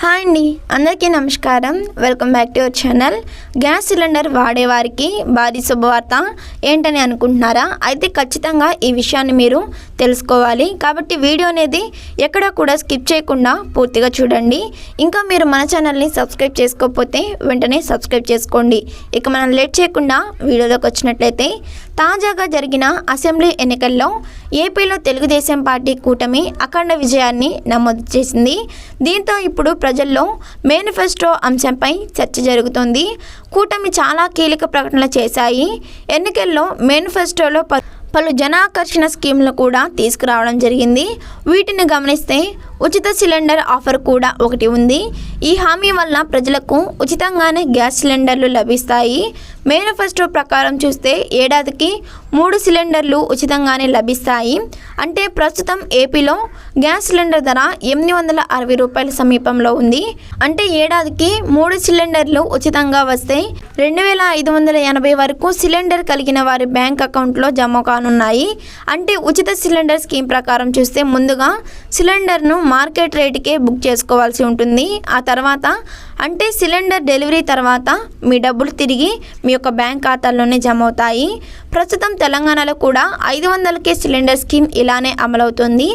Hi అండి అందరికీ నమస్కారం. Welcome back to our channel. Gas cylinder వాడేవారికి భారీ శుభవార్త ఏంటని అనుకుంటున్నారా? అయితే ఖచ్చితంగా ఈ విషయాన్ని మీరు తెలుసుకోవాలి. కాబట్టి వీడియో అనేది ఎక్కడ కూడా స్కిప్ చేయకుండా పూర్తిగా చూడండి. ఇంకా మీరు మన ఛానల్ని సబ్స్క్రైబ్ చేసుకోకపోతే వెంటనే సబ్స్క్రైబ్ చేసుకోండి. ఇక మనం లేట్ చేయకుండా వీడియోలోకి వచ్చినట్లయితే తాజాగా జరిగిన అసెంబ్లీ ఎన్నికల్లో ఏపీలో తెలుగుదేశం పార్టీ కూటమి అఖండ విజయాన్ని నమోదు చేసింది. దీంతో ఇప్పుడు ప్రజల్లో మేనిఫెస్టో అంశంపై చర్చ జరుగుతోంది. కూటమి చాలా కీలక ప్రకటనలు చేశాయి. ఎన్నికల్లో మేనిఫెస్టోలో ప- పలు జనాకర్షణ స్కీమ్లు కూడా తీసుకురావడం జరిగింది. వీటిని గమనిస్తే ఉచిత సిలిండర్ ఆఫర్ కూడా ఒకటి ఉంది. ఈ హామీ వల్ల ప్రజలకు ఉచితంగానే గ్యాస్ సిలిండర్లు లభిస్తాయి. మేనిఫెస్టో ప్రకారం చూస్తే ఏడాదికి మూడు సిలిండర్లు ఉచితంగానే లభిస్తాయి. అంటే ప్రస్తుతం ఏపీలో గ్యాస్ సిలిండర్ ధర ఎనిమిది వందల అరవై రూపాయల సమీపంలో ఉంది. అంటే ఏడాదికి మూడు సిలిండర్లు ఉచితంగా వస్తే రెండు వేల ఐదు వందల ఎనభై వరకు సిలిండర్ కలిగిన వారి బ్యాంక్ అకౌంట్లో జమ కానున్నాయి. అంటే ఉచిత సిలిండర్ స్కీమ్ ప్రకారం చూస్తే ముందుగా సిలిండర్ను మార్కెట్ రేటుకే బుక్ చేసుకోవాల్సి ఉంటుంది. ఆ తర్వాత అంటే సిలిండర్ డెలివరీ తర్వాత మీ డబ్బులు తిరిగి మీ యొక్క బ్యాంక్ ఖాతాల్లోనే జమ అవుతాయి. ప్రస్తుతం తెలంగాణలో కూడా ఐదు వందలకే సిలిండర్ స్కీమ్ ఇలానే అమలవుతుంది.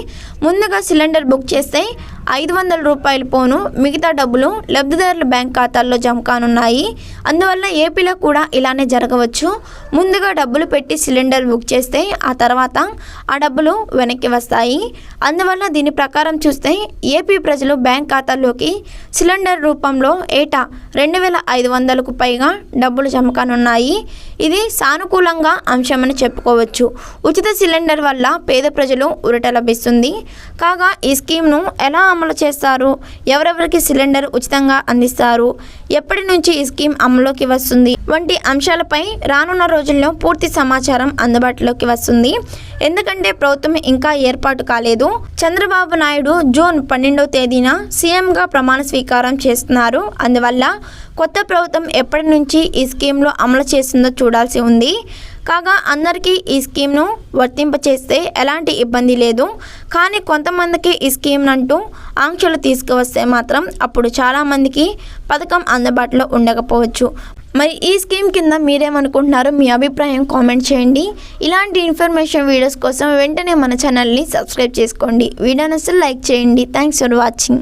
ముందుగా సిలిండర్ బుక్ చేస్తే ఐదు వందల రూపాయలు పోను మిగతా డబ్బులు లబ్ధిదారుల బ్యాంక్ ఖాతాల్లో జమ కానున్నాయి. అందువల్ల ఏపీలో కూడా ఇలానే జరగవచ్చు. ముందుగా డబ్బులు పెట్టి సిలిండర్ బుక్ చేస్తే ఆ తర్వాత ఆ డబ్బులు వెనక్కి వస్తాయి. అందువల్ల దీని ప్రకారం చూస్తే ఏపీ ప్రజలు బ్యాంక్ ఖాతాల్లోకి సిలిండర్ రూపంలో ఏటా రెండు వేల ఐదు వందలకు పైగా డబ్బులు జమ కానున్నాయి. ఇది సానుకూలంగా అంశమని చెప్పుకోవచ్చు. ఉచిత సిలిండర్ వల్ల పేద ప్రజలు ఉరట లభిస్తుంది. కాగా ఈ స్కీమ్ను ఎలా అమలు చేస్తారు. ఎవరెవరికి సిలిండర్ ఉచితంగా అందిస్తారు. ఎప్పటి నుంచి ఈ స్కీమ్ అమలులోకి వస్తుంది? వంటి అంశాలపై రానున్న రోజుల్లో పూర్తి సమాచారం అందుబాటులోకి వస్తుంది. ఎందుకంటే ప్రభుత్వం ఇంకా ఏర్పాటు కాలేదు. చంద్రబాబు నాయుడు జూన్ పన్నెండవ తేదీన సీఎంగా ప్రమాణ స్వీకారం చేస్తున్నారు. అందువల్ల కొత్త ప్రభుత్వం ఎప్పటి నుంచి ఈ స్కీమ్లో అమలు చేస్తుందో చూడాల్సి ఉంది. కాగా అందరికీ ఈ స్కీమ్ను వర్తింపచేస్తే ఎలాంటి ఇబ్బంది లేదు. కానీ కొంతమందికి ఈ స్కీమ్ అంటూ ఆంక్షలు తీసుకువస్తే మాత్రం అప్పుడు చాలామందికి పథకం అందుబాటులో ఉండకపోవచ్చు. మరి ఈ స్కీమ్ కింద మీరేమనుకుంటున్నారో మీ అభిప్రాయం కామెంట్ చేయండి. ఇలాంటి ఇన్ఫర్మేషన్ వీడియోస్ కోసం వెంటనే మన ఛానల్ని సబ్స్క్రైబ్ చేసుకోండి. వీడియోని అసలు లైక్ చేయండి. Thanks for watching.